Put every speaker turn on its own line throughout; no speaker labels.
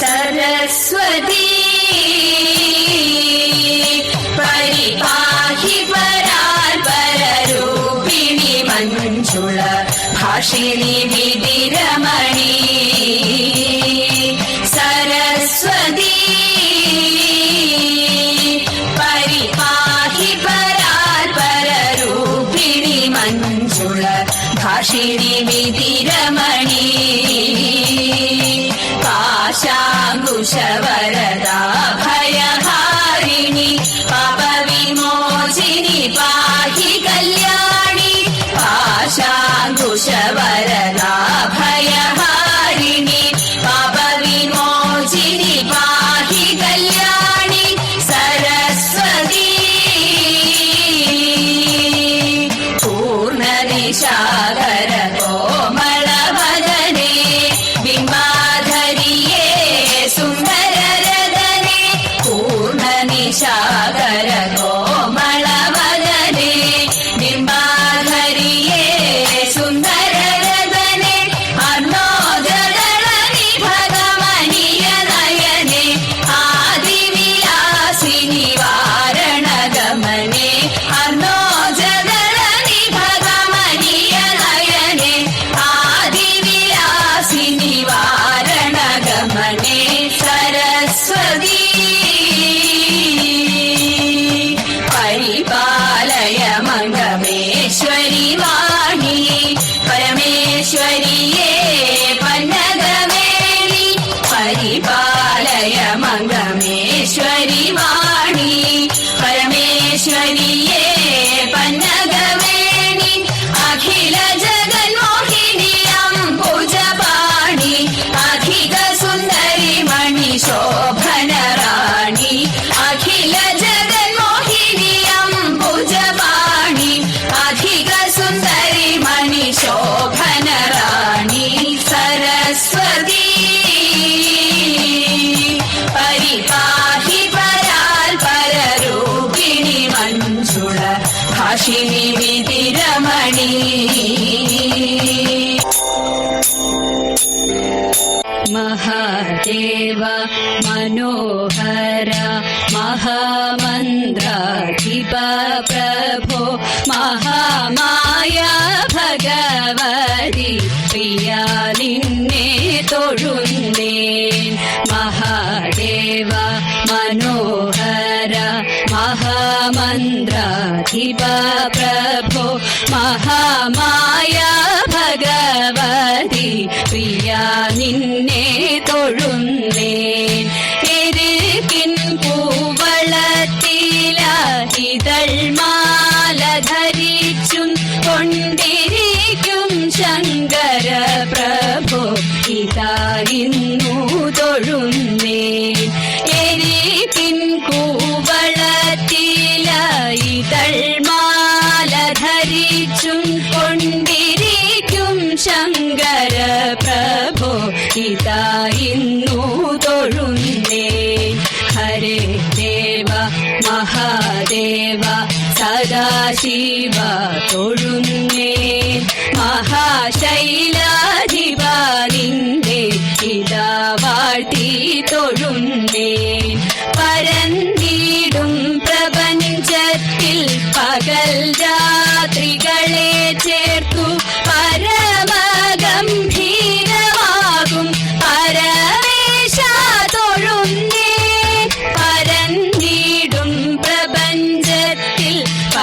सरस्वती। परिपाहि परा पररूप मञ्जुळाषिणी निधिरमणि सरस्वदी परिपाहि परा पररूप मञ्जुळ भाषिणी मिदिरमणि കുശവരദാ ഭയഹാരിണി പാപ വിമോചിനി പാഹി കല്യാണി പാശാങ്കുശവരദാ ഭയഹാരിണി പാപ വിമോചിനി പാഹി കല്യാണി സരസ്വതി. പൂർണനിശാകര shiny, yeah. ദേവ മനോഹര മഹാമന്ത്രാധിപ പ്രഭോ മഹാമായ ഭഗവതി പ്രിയ നിന്നെ തൊഴുന്നേൻ മഹാദേവ മനോഹര മഹാമന്ത്രാധിപ പ്രഭോ മഹാമായ ഭഗവതി പ്രിയ നിന്നെ തൊഴു ശങ്കര പ്രഭു ഇതായിരുന്നു തൊഴുന്നേൻ എരികിൻ കൂവളത്തിലായി തൾമാല ധരിച്ചും കൊണ്ടിരിക്കും ശങ്കര പ്രഭു ഇതായിരുന്നു തൊഴുന്നേ. ഹരേ ദേവ മഹാദേവ സദാശിവ തൊഴുന്നേൻ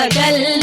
பகல்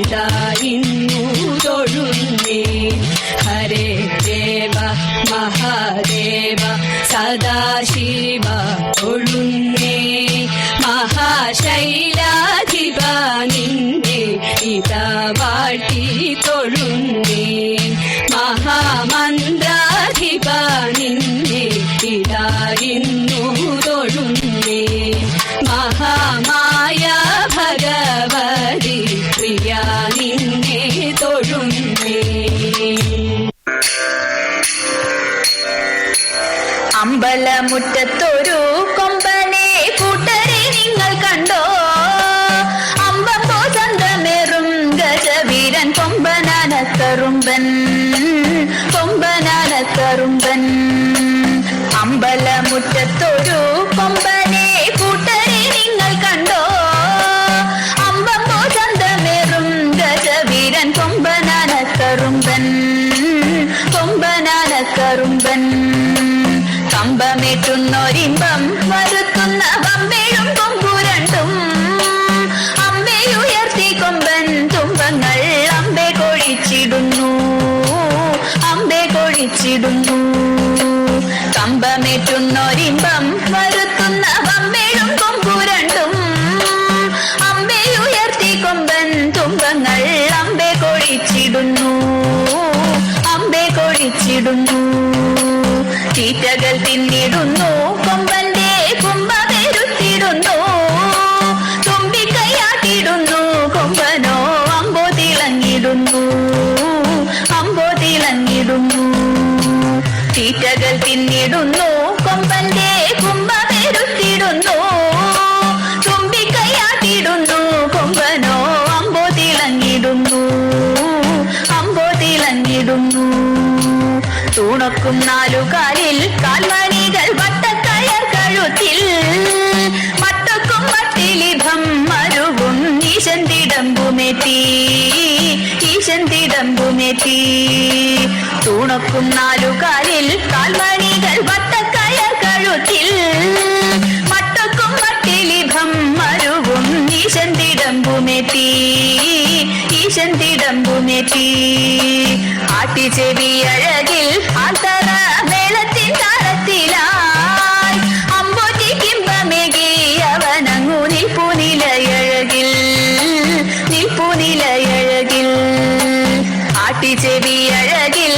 தாயின்
അമ്പലമുറ്റത്തൊരു കമ്പമേറ്റുന്നൊരിമ്പം വരുത്തുന്ന പമ്പേഴും കൊമ്പുരണ്ടും. അമ്പയുയർത്തി കൊമ്പൻ തുമ്പങ്ങൾ അമ്പെ കൊഴിച്ചിടുന്നു. അമ്പെ കൊഴിച്ചിടുന്നു. തീറ്റകൾ തിന്നിടുന്നു കൊമ്പന്റെ കുമ്പ പെരുത്തിടുന്നു. തുമ്പിക്കൈയാട്ടിടുന്നു കൊമ്പനോ അമ്പോ തിളങ്ങിടുന്നു. അമ്പോ തിളങ്ങിടുന്നു. തീറ്റകൾ തിന്നിടുന്നു നാലുകാലിൽ കാൽമണികൾ വട്ടക്കയർ കഴുത്തിൽ. മട്ടക്കും മട്ടിലിഭം മരുവും ഈശൻ തിടമ്പുമെത്തി തൂണക്കും നാലുകാലിൽ കാൽമണികൾ വട്ടക്കയർ കഴുത്തിൽ മട്ടക്കും മട്ടിലിഭം മരുവും ഈശൻ തിടമ്പുമെത്തി ഈശൻ തിടമ്പുമെത്തി ആട്ടിച്ചെവി അഴകിൽ ആത്തറ മേളത്തിൻ താളത്തിലായി അമ്പോറ്റി കിമ്പമേകി അവനങ്ങു നിൽപ്പു നിലയഴകിൽ നിൽപ്പു നിലയഴകിൽ ആട്ടിച്ചെവി അഴകിൽ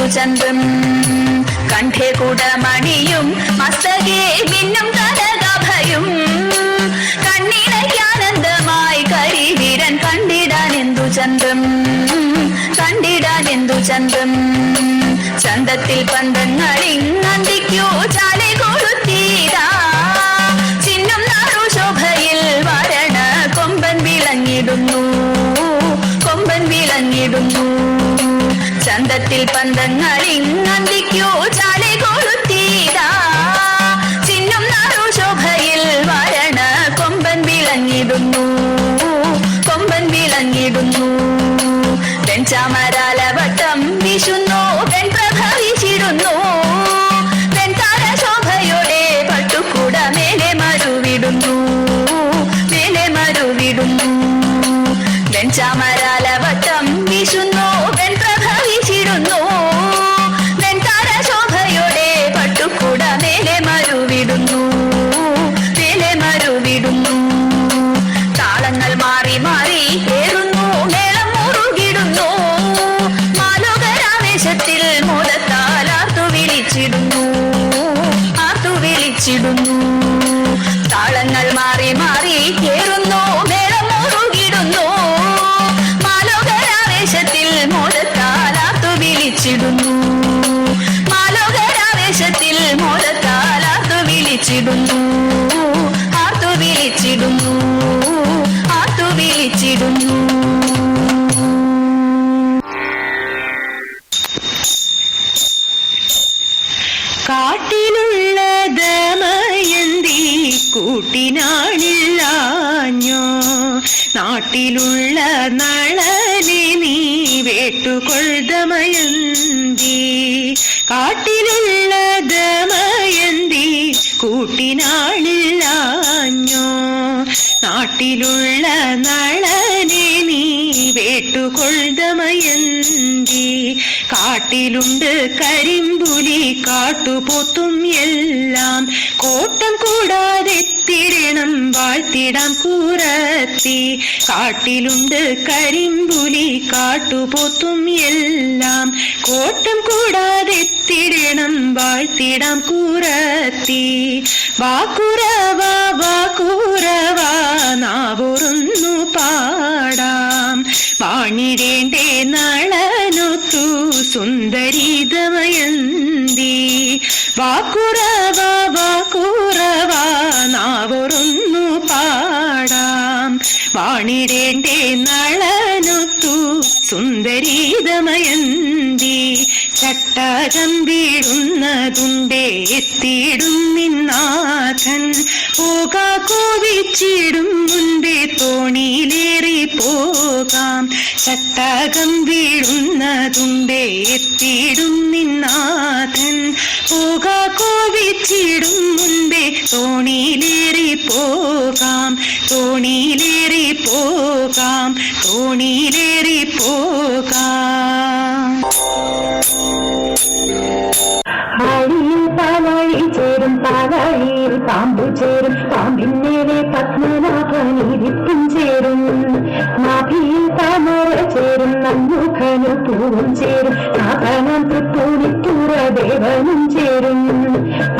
ചന്തം കണ്ഠേ കുടമണിയും മസ്തകേ മിന്നും കനകഭയും കണ്ണിണയ്ക്കാനന്ദമായി കരിവീരൻ കണ്ടിടാൻ എന്തു ചന്തം കണ്ടിടാൻ എന്തു ചന്തം ചന്തത്തിൽ പന്തങ്ങളിങ്ങന്തിക്കൂ ചാലെ കൊളുത്തീരാ ചിഹ്നം നാടു ശോഭയിൽ വരണ കൊമ്പൻ വിളങ്ങിടുന്നു. കൊമ്പൻ വിളങ്ങിടുന്നു. ചന്തത്തിൽ പന്തങ്ങൾ ഇന്നന്തിക്കോ ചാലെ കൊളുത്തീതാ ചിന്നും നാടോ ശോഭയിൽ വരണ കൊമ്പൻ വിളങ്ങിടുന്നു കൊമ്പൻ വിളങ്ങിടുന്നു. പെൺചാമരാലവട്ടം വിശുന്നു പെൺപ്രഭ വിശിടുന്നു. പെൺതാര ശോഭയുടെ പട്ടുകൂട മേലെ മരുവിടുന്നു മേലെ മരുവിടുന്നു. പെൺചാമരാലവ മാറി കേറുന്നു മേളം മുറുകിടുന്നു. മാലോകരാവേശത്തിൽ മോലത്താലാത്തു വിളിച്ചിടുന്നു. മാലോകരാവേശത്തിൽ മോലത്താലാത്തു വിളിച്ചിടുന്നു. ആർത്തു വിളിച്ചിടുന്നു ആർത്തു വിളിച്ചിടുന്നു.
കാട്ടിലുള്ള ദമയന്തി കൂട്ടിനാണില്ലാഞ്ഞോ നാട്ടിലുള്ള നളനെ നീ വേട്ടുകൊഴുതമയന്തി. കാട്ടിലുള്ള ദമയന്തി കൂട്ടിനാളില്ലാഞ്ഞോ നാട്ടിലുള്ള നളനെ നീ വേട്ടുകൊഴുതമയന്തി. കാട്ടിലുണ്ട് കരിമ്പുലി കാട്ടുപോത്തും എല്ലാം കോട്ടം കൂടാതെ തിരണം വാഴ്ത്തിടാം കൂറത്തി കാട്ടിലുണ്ട് കരിമ്പുലി കാട്ടുപോത്തും എല്ലാം കോട്ടം കൂടാതെ തിരണം വാഴ്ത്തിടാം കൂറത്തി വാക്കുറവാ വാക്കുറവാ നാവുറുന്നു പാടാം വാണിടേണ്ടേ നാളനൊത്തു സുന്ദരിതമയന്തി. വാക്കുറവാ വാക്കുറവാ നാവൊറൊന്നു പാടാം. വാണിരേണ്ടേ നാളനൊത്തു സുന്ദരീതമയന്തി. ചട്ടകം വീഴുന്നതുണ്ടേ എത്തിയിടും നിന്നാഥൻ. പോകാ കോവിച്ചിടും മുൻപേ തോണിയിലേറി പോകാം. ചട്ടകം വീഴുന്നതുണ്ടേ എത്തിയിടും നിന്നാഥൻ. പോകാ കോവിച്ചിടും മുൻപേ തോണിയിലേറി പോകാം. തോണിയിലേറി പോകാം. തോണിയിലേറി പോകാം.
ചേരും പാലാഴിയിൽ പാമ്പു ചേരും. പാമ്പിന്നേരെ പത്മനാഭനിരിപ്പും ചേരും. നാഭിയിൽ താമര ചേരും നന്മുഖനു പൂവും ചേരും. നാഥനം തൃപ്പൂണിത്തൂറ ദേവനും ചേരും.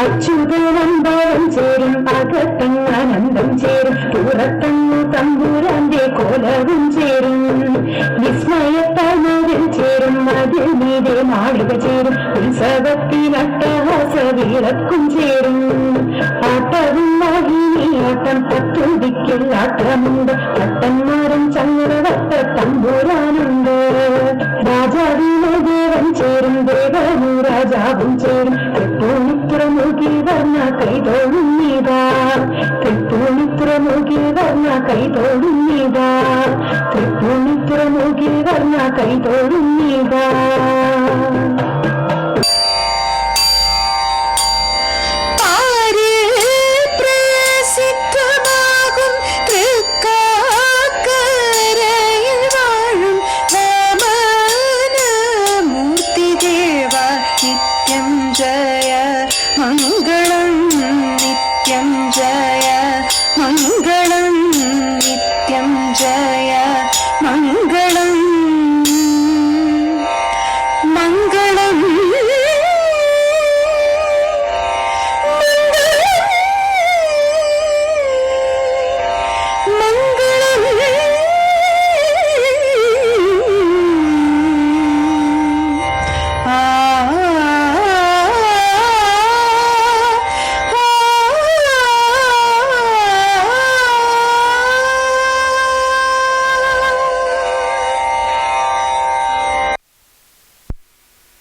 അച്യുതനന്ദവും ചേരും അകത്തങ്ങാനന്ദം ചേരും. പുറത്തങ്ങു തമ്പൂരന്റെ കോലവും ചേരും. വിസ്മയത്തമതിൽ ചേരും അതിൽ മീതെ മാളിക ചേരും. ഉത്സവത്തിനട്ടഹാസ വിളക്കും ചേരും. പത്തുടിക്കൽ ആട്ടമുണ്ട് ചങ്ങനവത്ത തമ്പുരാനുണ്ട്. രാജാവിലെ ദേവൻ ചേരും ദേവനു രാജാവും ചേരും. തൃപ്പൂണിത്തുറമുകിൽ വർണ കൈതോടും നീതാ. തൃപ്പൂണിത്തുറമുകിൽ വർണ കൈതോടും നീതാ. തൃപ്പൂണിത്തുറമുകിൽ വർണ കൈതോടും